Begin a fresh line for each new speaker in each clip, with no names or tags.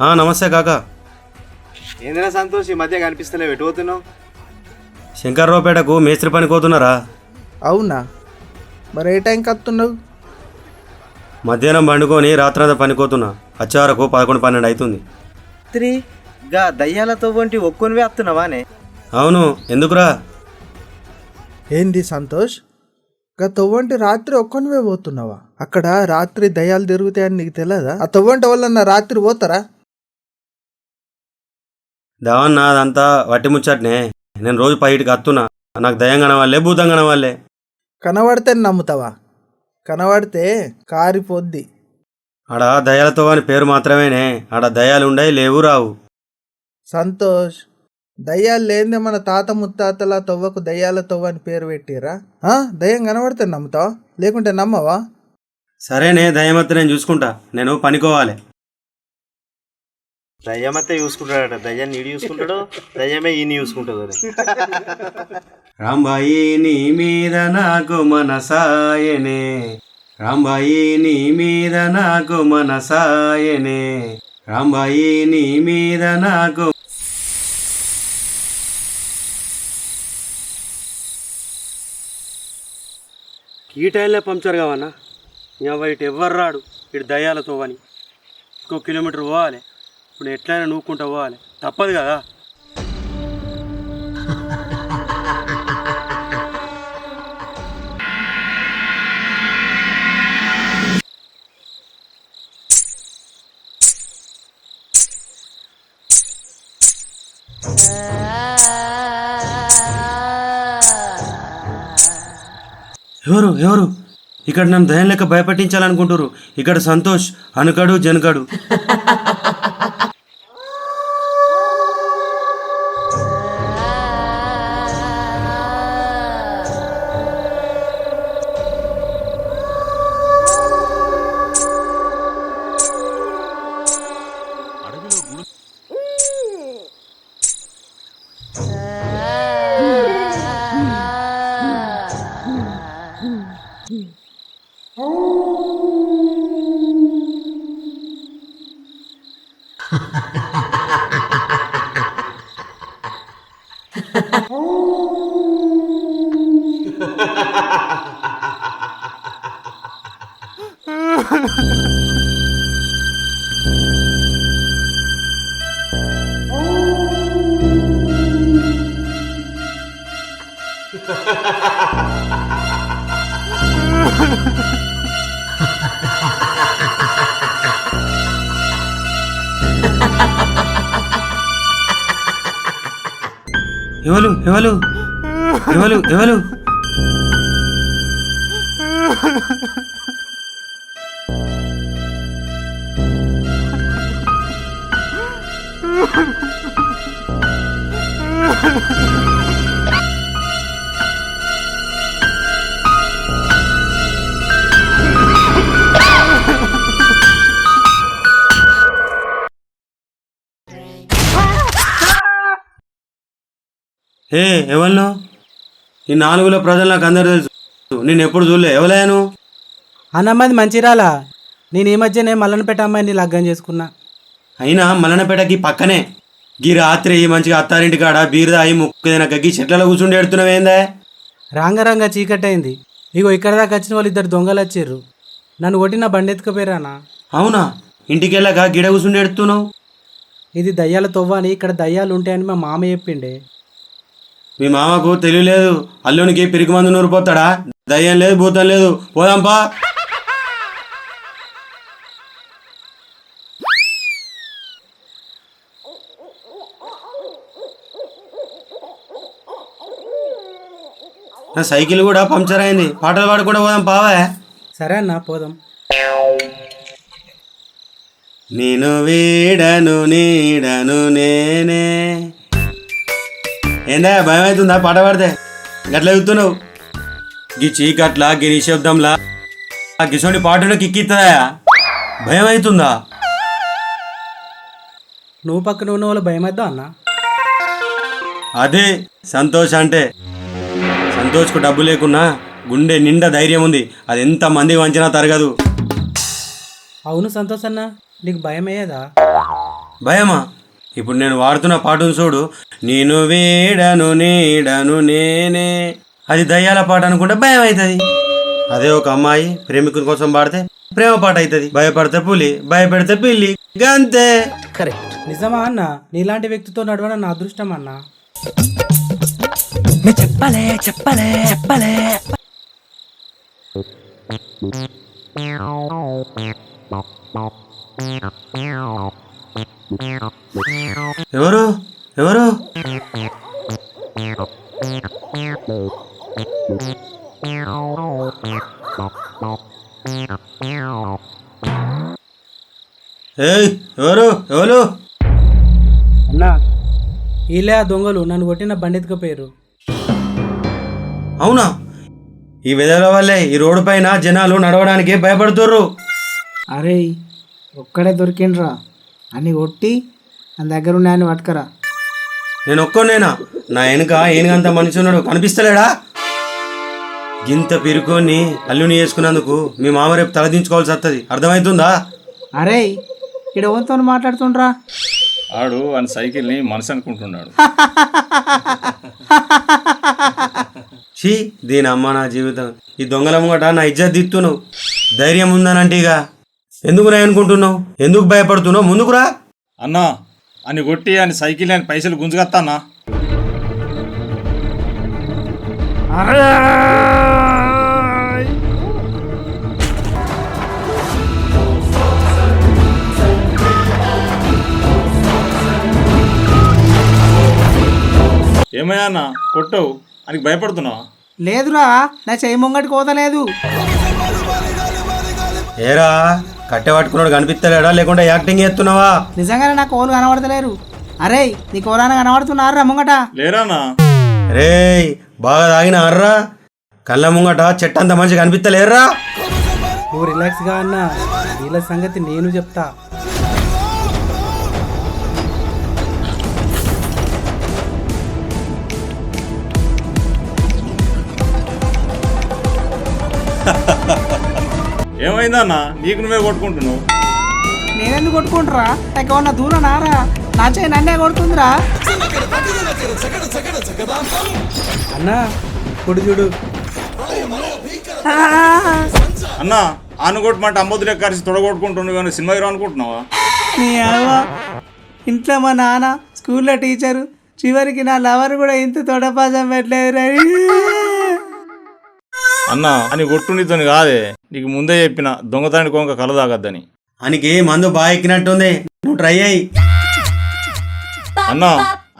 నమస్తే కాక.
ఏందిరా సంతోష్ ఈ మధ్య కనిపిస్తలేవు. ఎటు పోతున్నావు?
శంకర్రావుపేటకు మేస్త్రి పని పోతున్నారా?
అవునా? మరి ఏ టైంకి వస్తున్నావు?
మధ్యాహ్నం పండుకొని రాత్రంతా పనికోతున్నా వచ్చే వరకు పదకొండు పన్నెండు అవుతుంది
త్రీ? గా దయ్యాలతో వంటి ఒక్కొని వేస్తున్నావానే
అవును. ఎందుకురా?
ఏంది సంతోష్? గా తొవ్వంటి రాత్రి ఒక్కనివే పోతున్నావా? అక్కడ రాత్రి దయ్యాలు తిరుగుతాయని నీకు తెలియదా ఆ తొవ్వంటి వాళ్ళన్న రాత్రి పోతారా?
దావన్న అదంతా వట్టి ముచ్చట్నే. నేను రోజు పైటికి వస్తున్నా నాకు దయం కనవాలే భూతం కనవాలే
కనబడితే నమ్ముతావా? కనబడితే కారిపోద్ది.
ఆడ దయాలతో అని పేరు మాత్రమేనే. ఆడ దయాలు ఉండయి లేవు రావు.
సంతోష్ దయ్యాలు లేనిదే మన తాత ముత్తాతల తొవ్వకు దయ్యాల తొవ్వ అని పేరు పెట్టిరా? ఆ? దయ్యం కనబడితే నమ్ముతావా? లేకుంటే నమ్మవా?
సరేనే దయమత్త నేను చూసుకుంటా. నేను పనికోవాలి.
దయ్యమైతే చూసుకుంటాడట. దయ్యాన్ని నీడు చూసుకుంటాడు దయ్యమే ఈయన చూసుకుంటాడు అని.
రాంబాయి నీ మీద నాకు మనసాయనే. రాంబాయి నీ మీద నాకు మనసాయనే. రాంబాయి నీ మీద నాకు ఈ టైంలో పంక్చర్ కావన్నా ఇంకా ఇటు ఎవ్వరు రాడు ఇటు దయ్యాలతో అని ఇంకో కిలోమీటర్ పోవాలి. ఇప్పుడు ఎట్లయినా నూక్కుంటా పోవాలి. తప్పదు కదా. ఎవరు ఎవరు? ఇక్కడ నన్ను దయం లెక్క భయపెట్టించాలనుకుంటారు ఇక్కడ Santosh అనుకడు జనకడు Ha ha ha ha ha ha! ఎవరు? ఎవరు? ఎవరు? ఎవరు? ఏ ఎవరినో ఈ నాలుగులో ప్రజలు నాకు అందరు తెలుసు. నేను ఎప్పుడు చూడలే. ఎవలేను
అన్నమ్మది మంచిరాలా? నేను ఈ మధ్యనే మల్లనపేట అమ్మాయిని లగ్గం చేసుకున్నా.
అయినా మలనపేటకి పక్కనే గీ రాత్రి మంచిగా అత్తారింటి కాడ బీరు తాగి ముక్కు తినక గీ చెట్లలో కూర్చుండి ఎడుతున్నావేందే
రాంగరంగ చీకటైంది. ఇగో ఇక్కడ దాకా వచ్చిన వాళ్ళు ఇద్దరు దొంగలు వచ్చిర్రు. నన్ను కొట్టిన బండి ఎత్తుకుపోయారానా
అవునా? ఇంటికి వెళ్ళాక గిడ కూర్చుండి ఎడుతున్నావు
ఇది దయ్యాల తొవ్వ అని ఇక్కడ దయ్యాలు ఉంటాయని మా మామ చెప్పిండే.
మీ మామకు తెలియలేదు. అల్లునికి పిరికి మందు నూరిపోతాడా దయ్యం లేదు భూతం లేదు. పోదాంపా నా సైకిల్ కూడా పంక్చర్ అయింది. పాటలు పాడుకుంటూ పోదాం పావే.
సరే అన్న పోదాం.
నేను వీడను నీడను నేనే. ఏందా భయం అవుతుందా పాట పాడితే. గట్ల ఎగుతున్నావు గీ చీకట్లా గీ నిశ్శబ్దంలా. ఆ గిసోని పాటలో కిక్కిస్తుందా భయం అవుతుందా
నువ్వు పక్కన ఉన్న వాళ్ళు భయమద్దా అన్న?
అదే సంతోష్ అంటే. సంతోష్కు డబ్బు లేకున్నా గుండె నిండా ధైర్యం ఉంది. అది ఎంత మందికి వంచినా తరగదు.
అవును సంతోష్ అన్న నీకు భయం అయ్యేదా
భయమా? ఇప్పుడు నేను వాడుతున్న పాటను చూడు. నేను వేడను నీడను నేనే. అది దయ్యాల పాట అనుకుంటే భయం అవుతుంది అదే ఒక అమ్మాయి ప్రేమికుని కోసం పాడితే ప్రేమ పాట అవుతుంది భయపడితే పులి భయపెడితే పిల్లి గంతే.
నిజమా అన్న? నీలాంటి వ్యక్తితో నడవడం నా అదృష్టం అన్న.
ఎవరు? ఎవరు? ఏయ్ ఎవరు? ఎవరు?
అన్నా వీళ్ళే ఆ దొంగలు నన్ను కొట్టిన బండి ఎత్తుకుపోయారు
అవునా? ఈ విధుల వల్లే ఈ రోడ్డు పైన జనాలు నడవడానికి భయపడుతుర్రు.
అరే ఒక్కడే దొరికిండ్రా. అని కొట్టి నా దగ్గర ఉన్నాయని పట్టుకరా
నేను ఒక్కోనేనా నా వెనుక ఏనుగంత మనిషి ఉన్నాడు కనిపిస్తలేడా? గింత పిరుకొని అల్లుని చేసుకున్నందుకు మీ మామ రేపు తలదించుకోవాల్సి వస్తుంది అర్థమవుతుందా
అరే ఇక్కడ ఎవరితో మాట్లాడుతుండ్రా?
ఆడు అని సైకిల్ని మనసు అనుకుంటున్నాడు.
షీ దీని అమ్మ నా జీవితం. ఈ దొంగల ముంగట నా ఇజ్జత్ దిత్తున్నావు ధైర్యం ఉందనంటే ఇక. ఎందుకు అనుకుంటున్నావు? ఎందుకు భయపడుతున్నావు? ముందుకురా
అన్నా అని కొట్టి అని సైకిల్ అని పైసలు గుంజుకొస్తానా ఏమయ్యా అన్న కొట్టవు. అని భయపడుతున్నావా?
లేదురా నా చెయ్యి ముంగటి కోతలేదు
ఏరా కట్టె పట్టుకున్నాడు కనిపిస్తలేడా? లేకుంటే యాక్టింగ్ చేస్తున్నావా?
నిజంగానే నా కోలు కనబడతలేరు. అరే నీ కోరాన కనబడుతున్నారా ముంగట?
లేరానా?
రేయ్ బాగా తాగిన అర్రా? కళ్ళ ముంగట చెట్టంత మంచి కనిపిస్తలేర్రా?
నువ్వు రిలాక్స్గా అన్న వీళ్ళ సంగతి నేను చెప్తా.
ఏమైందన్నా? నీకు నువ్వే కొట్టుకుంటున్నావు.
నేనెందుకు కొట్టుకుంటారా నాకు ఏమన్నా దూరం నారా నా చెయ్యి నన్నే కొడుతుందిరా.
అన్న ఇప్పుడు చూడు.
అన్నా ఆనుగొట్టమంటే అమ్మొద్దులే కలిసి తొడగొట్టుకుంటున్నావు కానీ సినిమా హీరో అనుకుంటున్నావా?
నీ అవ్వ. ఇంట్లో మా నాన్న స్కూల్లో టీచరు చివరికి నా లవర్ కూడా ఇంత తొడపాసం పెట్టలేదు
అన్నా అని కొట్టు నీతోని కాదే. నీకు ముందే చెప్పిన దొంగతానికి కొంక కల తాగద్దని.
అనికి మందు బాగా ఎక్కినట్టుంది. నువ్వు ట్రై అయ్యి
అన్నా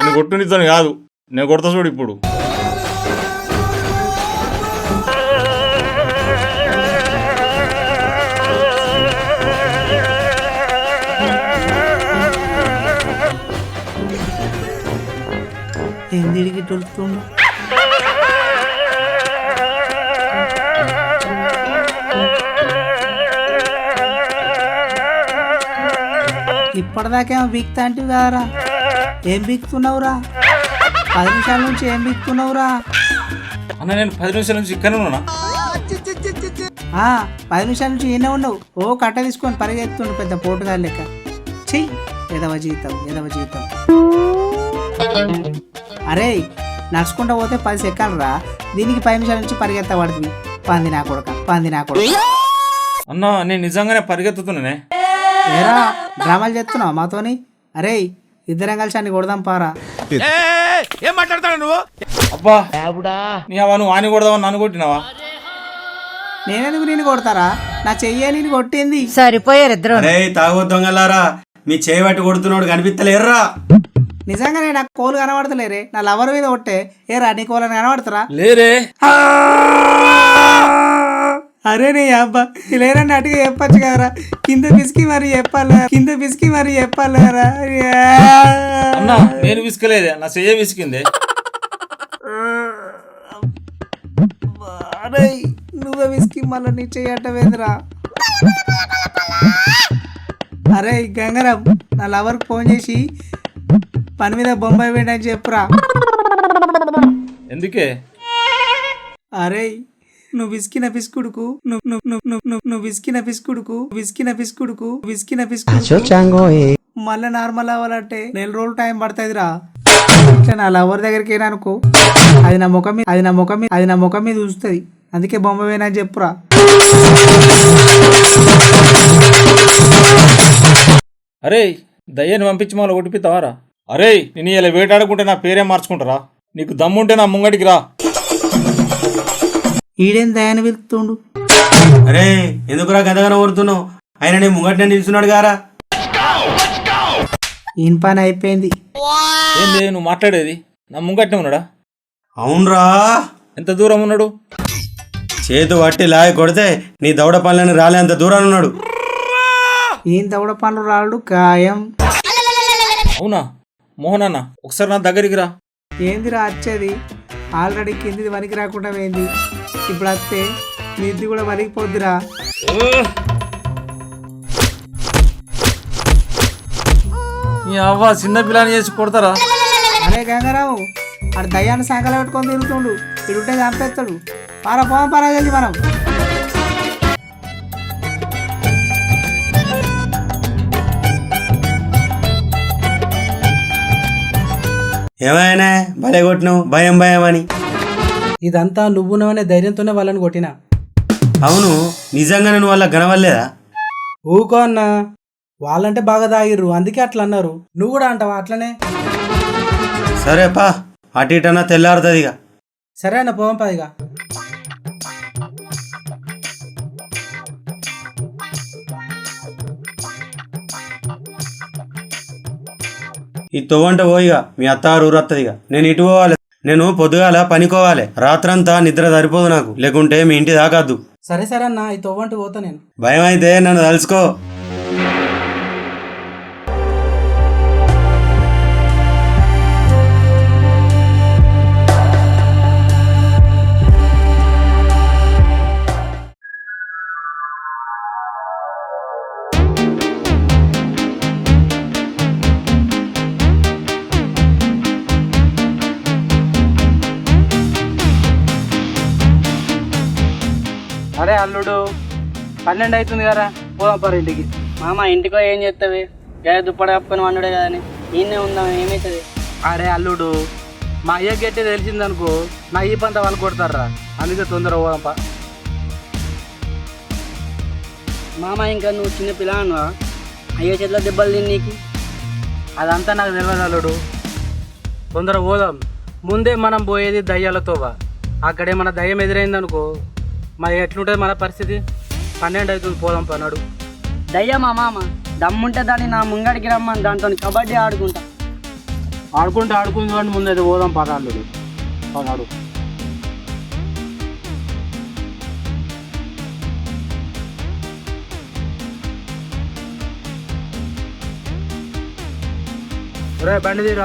అని కొట్టు నీతోని కాదు. నేను కొడతా చూడు ఇప్పుడు.
ఎందుడికి తొలుతుండు ఇప్పటిదాకేమో బిక్తా అంటే కదరా ఏం బిక్తున్నావురా పది నిమిషాల నుంచి ఏం బిక్తున్నావురా
అన్న నేను పది నిమిషాల నుంచి ఇక్కడనే ఉన్నా.
ఆ, పది నిమిషాల నుంచి ఈయనే ఉన్నావు. ఓ కట్ట తీసుకొని పరిగెత్తుండు పెద్ద పోటుగా లెక్క. చెయ్యి ఎదవ జీతం ఎదవ జీతం అరే నడుచుకుంటా పోతే పది సెకండ్లు రా దీనికి పది నిమిషాల నుంచి పరిగెత్త పడుతుంది పంది నా కొడక పంది నా కొడక.
అన్నా నేను నిజంగానే పరిగెత్తుతున్నానే.
ఏరా డ్రామాలు చేస్తున్నావు మాతోని? అరే ఇద్దరం కలిసి అన్ని కొడదాం పారా.
అబ్బా నీ అవ్వ నువ్వు ఆని కొడదావని నన్ను కొట్టినావా?
నేనెందుకు నేను కొడతారా? నా చెయ్యే నేను కొట్టింది.
సరిపోయారు ఇద్దరు.
అరే తాగు దొంగలారా. మీ చేయబట్టి కొడుతున్నాడు కనిపిస్తలేర్రా.
నిజంగానే నాకు కోలు కనబడతలేరే. నా లవర్ మీద కొట్టే ఏ రా నీ కోలని కనబడతారా?
లేరే
అరే నీ అబ్బా లేరని అటుగా చెప్పచ్చు కదరా. కింద పిసికి మరి చెప్పాలి కింద పిసికి మరి చెప్పాలి కదరా
అన్నా నేను విసుకలేదే నా చెయ్య విసికిందే.
అరే నువ్వే పిసికి మళ్ళీ నీ చెయ్యటవేంద్రా అరే గంగరాం నా లవర్కి ఫోన్ చేసి పని మీద బొంబాయి పోయిందని చెప్పురా.
ఎందుకే?
అరే నువ్వు విసికిన పిసుకుడుకు నువ్వు విసికిన పిసుకుడుకు విసికిన పిసుకుడుకు విసికిన పిసుకుడుకు మళ్ళీ నార్మల్ అవ్వాలంటే నెల రోజులు టైం పడుతుందిరా. నా లవర్ దగ్గరికి అయినా అనుకో? అది నా ముఖం మీద అది నా ముఖం మీద అది నా ముఖం మీద చూస్తుంది. అందుకే బొమ్మ వేనా చెప్పురా.
అరే దయ్యాన్ని పంపించి మళ్ళీ ఒడిపిస్తావారా అరే నేను ఇలా వేటాడుకుంటే నా పేరే మార్చుకుంటారా? నీకు దమ్ముంటే నా ముంగడికి రా.
ఈడేం దయాన్ని వెళ్తుండు
అరే ఎందుకురా గదగన ఊరుతున్నావు? ఆయన నీ ముంగట్నే నిల్చున్నాడు గారా.
ఈయన పని అయిపోయింది.
ఏంది నువ్వు మాట్లాడేది. నా ముంగట్నే ఉన్నాడా?
అవునరా.
ఎంత దూరం ఉన్నాడు?
చేతు పట్టి లాగి కొడితే నీ దౌడ పనులని రాలేంత దూరాన్ని ఉన్నాడు.
ఈయన దవడ పనులు రాడు ఖాయం.
అవునా? మోహన్ అన్న ఒకసారి నా దగ్గరికి రా.
ఏందిరా వచ్చేది ఆల్రెడీ కిందిది వనికి రాకుండా పోయింది. ఇప్పుడు వస్తే నిద్ది కూడా వరిగిపోద్దిరా
నీ అవ్వ చిన్న పిల్లని చేసి కొడతారా?
అరే గంగారావు ఆడు దయ్యాన్ని సంకల పెట్టుకొని తిరుగుతుండు. ఇడుంటే చంపేస్తాడు. పారా పోం పారా మనం.
ఏమైనా? భలే కొట్టినావు. భయం భయం అని.
ఇదంతా నువ్వునవనే ధైర్యంతోనే వాళ్ళని కొట్టినా?
అవును. నిజంగానే నువ్వు వాళ్ళ గనవల్లేదా?
ఊకో అన్న. వాళ్ళంటే బాగా తాగిర్రు. అందుకే అట్లా అన్నారు. నువ్వు కూడా అంటావా అట్లనే?
సరే పా. అటు ఇటన్నా తెల్లారుతుంది ఇక
సరే అన్న పోవం పదిగా
ఈ తొవ్వంట పోయిగా మీ అత్తారు ఊరత్తది ఇక నేను ఇటు పోవాలి. నేను పొద్దుగాల పనికోవాలి. రాత్రంతా నిద్ర సరిపోదు నాకు. లేకుంటే మీ ఇంటి దాకాద్దు
సరే సరే అన్న ఈ తొవ్వంటి పోతా నేను.
భయం అయితే నన్ను తలుసుకో.
అరే అల్లుడు. పన్నెండు అవుతుంది కదా పోదాం పరు ఇంటికి.
మామ ఇంటికో ఏం చేస్తావి? గయ దుప్పటి కప్పుకొని వండుడే కదని? ఈయనే ఉందాం ఏమవుతుంది
అరే అల్లుడు మా అయ్య గట్టి తెలిసిందనుకో నా ఈ పంత వాళ్ళు కొడతారా అందుకే తొందర పోదాంపా
మామ ఇంకా నువ్వు చిన్న పిల్లనువా అయ్యో చేతిలో దెబ్బలు తిని నీకు?
అదంతా నాకు తెలియదు అల్లుడు. తొందర పోదాం. ముందే మనం పోయేది దయ్యాలతోవా. అక్కడే మన దయ్యం ఎదురైందనుకో మరి ఎట్లుంటుంది మన పరిస్థితి? పన్నెండు అవుతుంది పోదాం పన్నాడు.
దయ్యా మా మామ దమ్ముంటే దాన్ని నా ముంగడికి రమ్మని దాంతో కబడ్డీ ఆడుకుంటా.
ఆడుకుంటే ఆడుకుందాం ముందు అయితే పోదాం పద అల్లుడు పన్నాడు రే బండి తీరు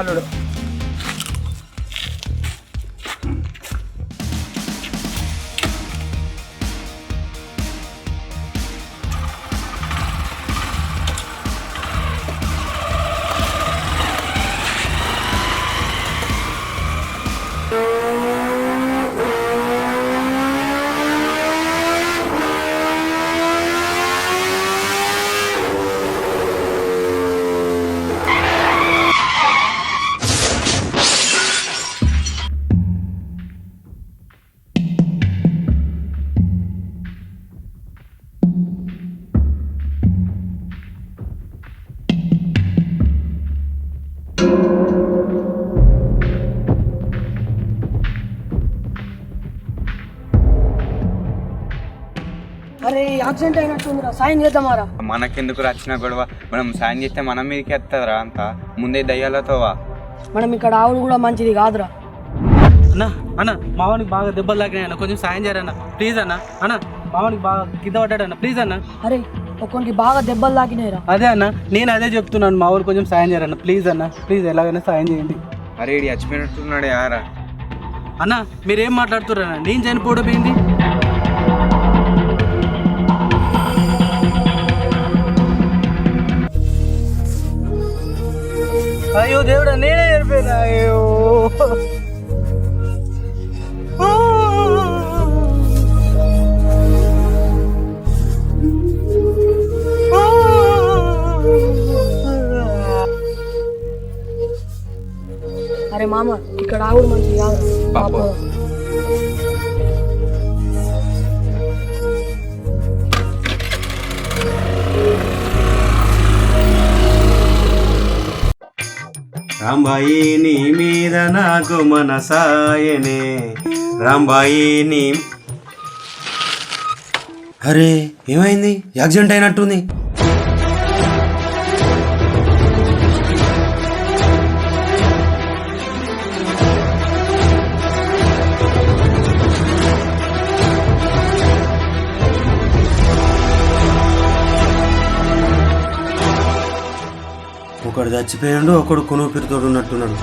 యాక్సిడెంట్ అయినట్టుందిరా సాయం చేద్దామారా
మనకెందుకు వచ్చిన గొడవ? మనం సాయం చేస్తే మన మీదకి ఎత్తరా అంతా. ముందే దయ్యాలతోవా
మనం ఇక్కడ ఆవుడు కూడా మంచిది కాదురా.
అన్న అన్న మావానికి బాగా దెబ్బలు తాకినాయి అన్న. కొంచెం సాయం చేయరన్న ప్లీజ్ అన్న అన్న మావానికి బాగా కింద పడ్డాడన్న ప్లీజ్ అన్న.
అరే ఒక్కొనికి బాగా దెబ్బలు తాకినాయిరా.
అదే అన్న నేను అదే చెప్తున్నాను. మా ఊరు కొంచెం సాయం చేయరన్న ప్లీజ్ అన్న ప్లీజ్ ఎలాగైనా సాయం చేయండి.
అరే ఇడి చచ్చిపోయినట్టున్నాడు యారా.
అన్న మీరేం మాట్లాడుతున్నారన్న నేను చనిపోవడం ఏంటి ಅಯ್ಯೋ ದೇವ್ರ ನೀನೇ ಇರ್ಬೇಡ ಅಯ್ಯೋ అరే
మామ ఇక్కడ ఆవుడు మంచి కాదు పాప
రాంబాయి నీ మీద నాకు మనసాయనే. రాంబాయి నీ అరే ఏమైంది? యాక్సిడెంట్ అయినట్టుంది. చచ్చిపోయాడు ఒకడు కొనుపిరితోడు ఉన్నట్టున్నాడు.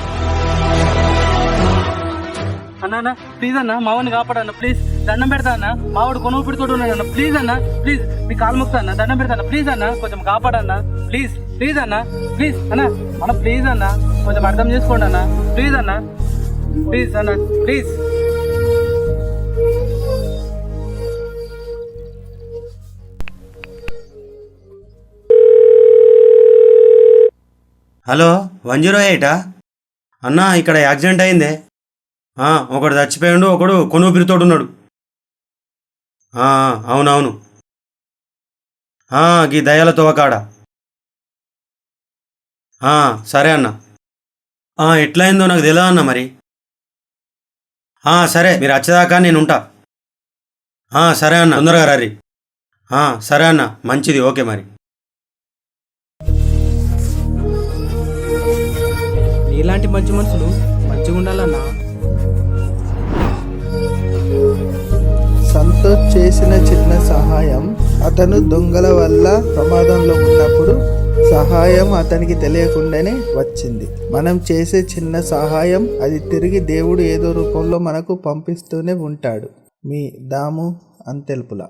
అన్నా అన్న ప్లీజ్ అన్న మావాన్ని కాపాడన్న ప్లీజ్ దండం పెడతా అన్న మావాడు కొనుగుపిడితోటి ఉన్నాడు అన్న ప్లీజ్ అన్న ప్లీజ్ మీ కాలు ముక్తా అన్న దండం పెడతా అన్న ప్లీజ్ అన్న కొంచెం కాపాడన్న ప్లీజ్ ప్లీజ్ అన్న ప్లీజ్ అన్న అన్న ప్లీజ్ అన్న కొంచెం అర్థం చేసుకోండి అన్న ప్లీజ్ అన్న ప్లీజ్ అన్న ప్లీజ్
హలో వన్ జీరో ఎయిటా అన్నా ఇక్కడ యాక్సిడెంట్ అయిందే. ఒకడు చచ్చిపోయాడు ఒకడు కొనుపిరితోడు ఉన్నాడు అవునవును. గీ దయాల తోవకాడ. సరే అన్న. ఎట్లా ఎట్లయిందో నాకు తెలియదు అన్న మరి. సరే మీరు వచ్చేదాకా నేను ఉంటా. సరే అన్న తొందరగా రారి. సరే అన్న మంచిది ఓకే మరి.
నీలాంటి మంచి మనుషులు మంచిగా ఉండాలన్నా?
సంతోష్ చేసిన చిన్న సహాయం అతను దొంగల వల్ల ప్రమాదంలో ఉన్నప్పుడు సహాయం అతనికి తెలియకుండానే వచ్చింది. మనం చేసే చిన్న సహాయం అది తిరిగి దేవుడు ఏదో రూపంలో మనకు పంపిస్తూనే ఉంటాడు. మీ దాము అంతెల్పుల.